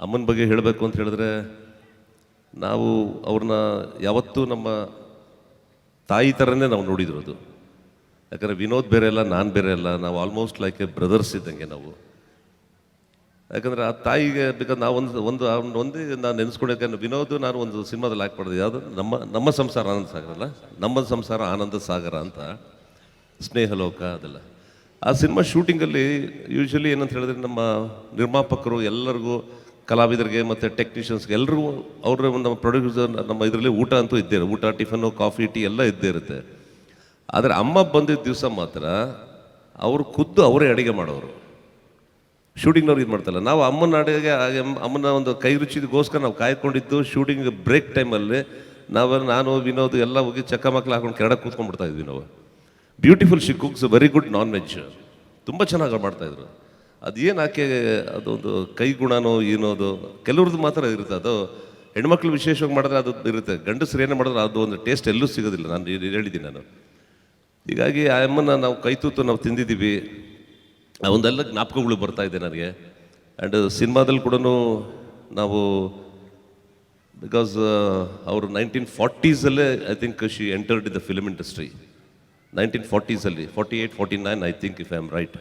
ಅಮ್ಮನ ಬಗ್ಗೆ ಹೇಳಬೇಕು ಅಂತ ಹೇಳಿದ್ರೆ, ನಾವು ಅವ್ರನ್ನ ಯಾವತ್ತೂ ನಮ್ಮ ತಾಯಿ ಥರನೇ ನಾವು ನೋಡಿದಿರೋದು ಯಾಕಂದರೆ ವಿನೋದ್ ಬೇರೆ ಅಲ್ಲ ನಾನು ಬೇರೆ ಅಲ್ಲ ನಾವು ಆಲ್ಮೋಸ್ಟ್ ಲೈಕ್ ಎ ಬ್ರದರ್ಸ್ ಇದ್ದಂಗೆ ನಾವು. ಯಾಕಂದರೆ ಆ ತಾಯಿಗೆ ಬೇಕಾದ್ರೆ ನಾವು ಒಂದು ಒಂದು, ಅವ್ನ ಒಂದೇ ನಾನು ನೆನೆಸ್ಕೊಂಡಿದ್ದೆ ವಿನೋದ್ ನಾನು ಒಂದು ಸಿನಿಮಾದಲ್ಲಿ ಹಾಕ್ಬಾರ್ದು ಯಾವುದು? ನಮ್ಮ ನಮ್ಮ ಸಂಸಾರ ಆನಂದ ಸಾಗರ ಅಲ್ಲ? ನಮ್ಮ ಸಂಸಾರ ಆನಂದ ಸಾಗರ ಅಂತ. ಸ್ನೇಹಲೋಕ ಅದೆಲ್ಲ. ಆ ಸಿನಿಮಾ ಶೂಟಿಂಗಲ್ಲಿ ಯೂಶ್ವಲಿ ಏನಂತ ಹೇಳಿದ್ರೆ ನಮ್ಮ ನಿರ್ಮಾಪಕರು ಎಲ್ಲರಿಗೂ ಕಲಾವಿದರಿಗೆ ಮತ್ತು ಟೆಕ್ನಿಷಿಯನ್ಸ್ಗೆ ಎಲ್ಲರೂ ಅವ್ರ ನಮ್ಮ ಪ್ರೊಡ್ಯೂಸರ್ ನಮ್ಮ ಇದರಲ್ಲಿ ಊಟ ಅಂತೂ ಇದ್ದೇ. ಊಟ, ಟಿಫನ್ನು, ಕಾಫಿ, ಟೀ ಎಲ್ಲ ಇದ್ದೇ ಇರುತ್ತೆ. ಆದರೆ ಅಮ್ಮ ಬಂದಿದ್ದ ದಿವಸ ಮಾತ್ರ ಅವರು ಖುದ್ದು ಅವರೇ ಅಡುಗೆ ಮಾಡೋರು. ಶೂಟಿಂಗ್ನವ್ರು ಇದು ಮಾಡ್ತಲ್ಲ ನಾವು ಅಮ್ಮನ ಅಡುಗೆ ಅಮ್ಮನ ಒಂದು ಕೈ ರುಚಿಗೋಸ್ಕರ ನಾವು ಕಾಯ್ಕೊಂಡಿದ್ದು ಶೂಟಿಂಗ್ ಬ್ರೇಕ್ ಟೈಮಲ್ಲಿ ನಾವು ನಾನು, ವಿನೋದ್ ಎಲ್ಲ ಹೋಗಿ ಚಕ್ಕ ಮಕ್ಕಳು ಹಾಕೊಂಡು ಕೆರಡಕ್ಕೆ ಕೂತ್ಕೊಂಡ್ಬಿಡ್ತಾ ಇದ್ವಿ ನಾವು. Beautiful she cooks very good non veg ತುಂಬ ಚೆನ್ನಾಗಿ ಮಾಡ್ತಾಯಿದ್ರು ಅದೇನು ಆಕೆ ಅದೊಂದು ಕೈ ಗುಣನೋ ಏನೋ ಅದು ಕೆಲವ್ರದ್ದು ಮಾತ್ರ ಇರುತ್ತೆ. ಅದು ಹೆಣ್ಮಕ್ಳು ವಿಶೇಷವಾಗಿ ಮಾಡಿದ್ರೆ ಅದು ಇರುತ್ತೆ. ಗಂಡಸ್ರು ಏನೇ ಮಾಡಿದ್ರೆ ಅದು ಒಂದು ಟೇಸ್ಟ್ ಎಲ್ಲೂ ಸಿಗೋದಿಲ್ಲ. ನಾನು ಹೇಳಿದ್ದೀನಿ ನಾನು. ಹೀಗಾಗಿ ಆ ಅಮ್ಮನ ನಾವು ಕೈ ತೂತು ನಾವು ತಿಂದಿದ್ದೀವಿ. ಆ ಒಂದೆಲ್ಲ ಜ್ಞಾಪಕಗಳು ಬರ್ತಾ ಇದೆ ನನಗೆ. ಆ್ಯಂಡ್ ಸಿನಿಮಾದಲ್ಲಿ ಕೂಡ ನಾವು ಬಿಕಾಸ್ ಅವರು nineteen ಫಾರ್ಟೀಸಲ್ಲೇ I think she entered in the film industry nineteen ಫಾರ್ಟೀಸಲ್ಲಿ forty eight forty nine I think if I am right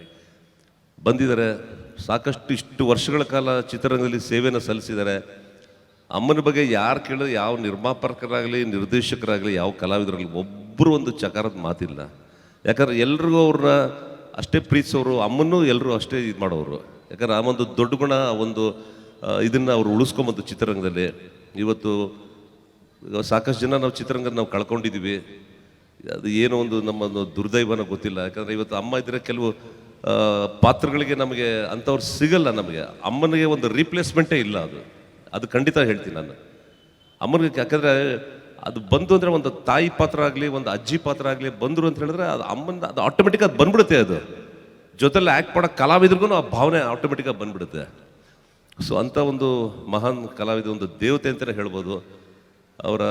ಬಂದಿದ್ದಾರೆ. ಸಾಕಷ್ಟು ಇಷ್ಟು ವರ್ಷಗಳ ಕಾಲ ಚಿತ್ರರಂಗದಲ್ಲಿ ಸೇವೆಯನ್ನು ಸಲ್ಲಿಸಿದ್ದಾರೆ. ಅಮ್ಮನ ಬಗ್ಗೆ ಯಾರು ಕೇಳಿದ್ರೆ ಯಾವ ನಿರ್ಮಾಪಕರಾಗಲಿ, ನಿರ್ದೇಶಕರಾಗಲಿ, ಯಾವ ಕಲಾವಿದರಾಗಲಿ ಒಬ್ಬರು ಒಂದು ಚಕಾರದ ಮಾತಿಲ್ಲ. ಯಾಕಂದ್ರೆ ಎಲ್ರಿಗೂ ಅವ್ರನ್ನ ಅಷ್ಟೇ ಪ್ರೀತಿಸೋರು, ಅಮ್ಮನೂ ಎಲ್ಲರೂ ಅಷ್ಟೇ ಇದು ಮಾಡೋರು. ಯಾಕಂದ್ರೆ ಆ ಒಂದು ದೊಡ್ಡ ಗುಣ ಒಂದು ಇದನ್ನು ಅವ್ರು ಉಳಿಸ್ಕೊಂಬಂದು ಚಿತ್ರರಂಗದಲ್ಲಿ. ಇವತ್ತು ಸಾಕಷ್ಟು ಜನ ನಾವು ಚಿತ್ರರಂಗ ನಾವು ಕಳ್ಕೊಂಡಿದ್ದೀವಿ. ಅದು ಏನೋ ಒಂದು ನಮ್ಮ ದುರ್ದೈವನ ಗೊತ್ತಿಲ್ಲ. ಯಾಕಂದ್ರೆ ಇವತ್ತು ಅಮ್ಮ ಇದ್ರೆ ಕೆಲವು ಪಾತ್ರಗಳಿಗೆ ನಮಗೆ ಅಂಥವ್ರು ಸಿಗಲ್ಲ ನಮಗೆ. ಅಮ್ಮನಿಗೆ ಒಂದು ರೀಪ್ಲೇಸ್ಮೆಂಟೇ ಇಲ್ಲ ಅದು. ಅದು ಖಂಡಿತ ಹೇಳ್ತೀನಿ ನಾನು. ಅಮ್ಮನಿಗೆ ಯಾಕಂದರೆ ಅದು ಬಂತು ಅಂದರೆ ಒಂದು ತಾಯಿ ಪಾತ್ರ ಆಗಲಿ, ಒಂದು ಅಜ್ಜಿ ಪಾತ್ರ ಆಗಲಿ ಬಂದರು ಅಂತ ಹೇಳಿದ್ರೆ ಅದು ಅಮ್ಮನ ಅದು ಆಟೋಮೆಟಿಕ್ ಅದು ಬಂದ್ಬಿಡುತ್ತೆ ಅದು. ಜೊತೆಲಿ ಆ್ಯಕ್ಟ್ ಮಾಡೋ ಕಲಾವಿದ್ರಿಗೂ ಆ ಭಾವನೆ ಆಟೋಮೆಟಿಕ್ಕಾಗಿ ಬಂದ್ಬಿಡುತ್ತೆ. ಸೊ ಅಂಥ ಒಂದು ಮಹಾನ್ ಕಲಾವಿದ, ಒಂದು ದೇವತೆ ಅಂತಲೇ ಹೇಳ್ಬೋದು. ಅವರ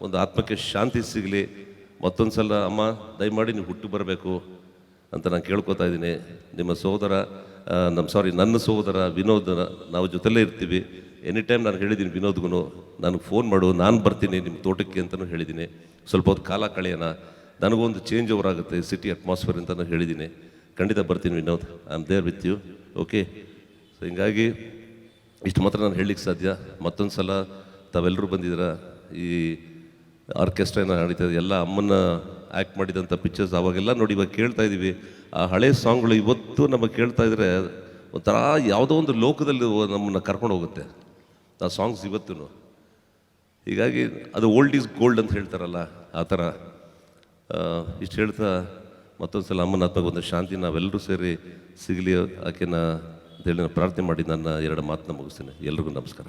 ಒಂದು ಆತ್ಮಕ್ಕೆ ಶಾಂತಿ ಸಿಗಲಿ. ಮತ್ತೊಂದು ಸಲ ಅಮ್ಮ, ದಯಮಾಡಿ ನೀವು ಹುಟ್ಟು ಬರಬೇಕು. ಅಂತ ನಾನು ಕೇಳ್ಕೊತಾ ಇದ್ದೀನಿ. ನಿಮ್ಮ ಸಹೋದರ ನಮ್ಮ ಸಾರಿ ನನ್ನ ಸಹೋದರ ವಿನೋದ್ ನಾವು ಜೊತೆಲೇ ಇರ್ತೀವಿ. ಎನಿ ಟೈಮ್ ನಾನು ಹೇಳಿದ್ದೀನಿ ವಿನೋದ್ಗೂ ನನಗೆ ಫೋನ್ ಮಾಡು, ನಾನು ಬರ್ತೀನಿ ನಿಮ್ಮ ತೋಟಕ್ಕೆ ಅಂತಲೂ ಹೇಳಿದ್ದೀನಿ. ಸ್ವಲ್ಪ ಹೊತ್ತು ಕಾಲ ಕಳೆಯೋಣ. ನನಗೂ ಒಂದು ಚೇಂಜ್ ಓವರ್ ಆಗುತ್ತೆ ಸಿಟಿ ಅಟ್ಮಾಸ್ಫಿಯರ್ ಅಂತಲೂ ಹೇಳಿದ್ದೀನಿ. ಖಂಡಿತ ಬರ್ತೀನಿ Vinod. I am there with you okay so ಹಿಂಗಾಗಿ ಇಷ್ಟು ಮಾತ್ರ ನಾನು ಹೇಳಲಿಕ್ಕೆ ಸಾಧ್ಯ. ಮತ್ತೊಂದು ಸಲ ತಾವೆಲ್ಲರೂ ಬಂದಿದ್ದೀರ? ಈ ಆರ್ಕೆಸ್ಟ್ರಾ ಏನೋ ನಡೀತದೆ ಎಲ್ಲ ಅಮ್ಮನ ಆ್ಯಕ್ಟ್ ಮಾಡಿದಂಥ ಪಿಕ್ಚರ್ಸ್ ಅವಾಗೆಲ್ಲ ನೋಡಿ ಇವಾಗ ಕೇಳ್ತಾ ಇದ್ದೀವಿ ಆ ಹಳೆ ಸಾಂಗ್ಗಳು ಇವತ್ತು ನಮಗೆ ಕೇಳ್ತಾ ಇದ್ರೆ ಒಂಥರ ಯಾವುದೋ ಒಂದು ಲೋಕದಲ್ಲಿ ನಮ್ಮನ್ನು ಕರ್ಕೊಂಡು ಹೋಗುತ್ತೆ. ಆ ಸಾಂಗ್ಸ್ ಇವತ್ತು ಹೀಗಾಗಿ ಅದು ಓಲ್ಡ್ ಈಸ್ ಗೋಲ್ಡ್ ಅಂತ ಹೇಳ್ತಾರಲ್ಲ, ಆ ಥರ. ಇಷ್ಟು ಹೇಳ್ತಾ ಮತ್ತೊಂದು ಸಲ ಅಮ್ಮನ ಆತ್ಮಕ್ಕೆ ಒಂದು ಶಾಂತಿ ನಾವೆಲ್ಲರೂ ಸೇರಿ ಸಿಗಲಿ, ಆಕೆನ ಅಂತೇಳಿ ನಾನು ಪ್ರಾರ್ಥನೆ ಮಾಡಿ ನನ್ನ ಎರಡು ಮಾತನ್ನ ಮುಗಿಸ್ತೀನಿ. ಎಲ್ರಿಗೂ ನಮಸ್ಕಾರ.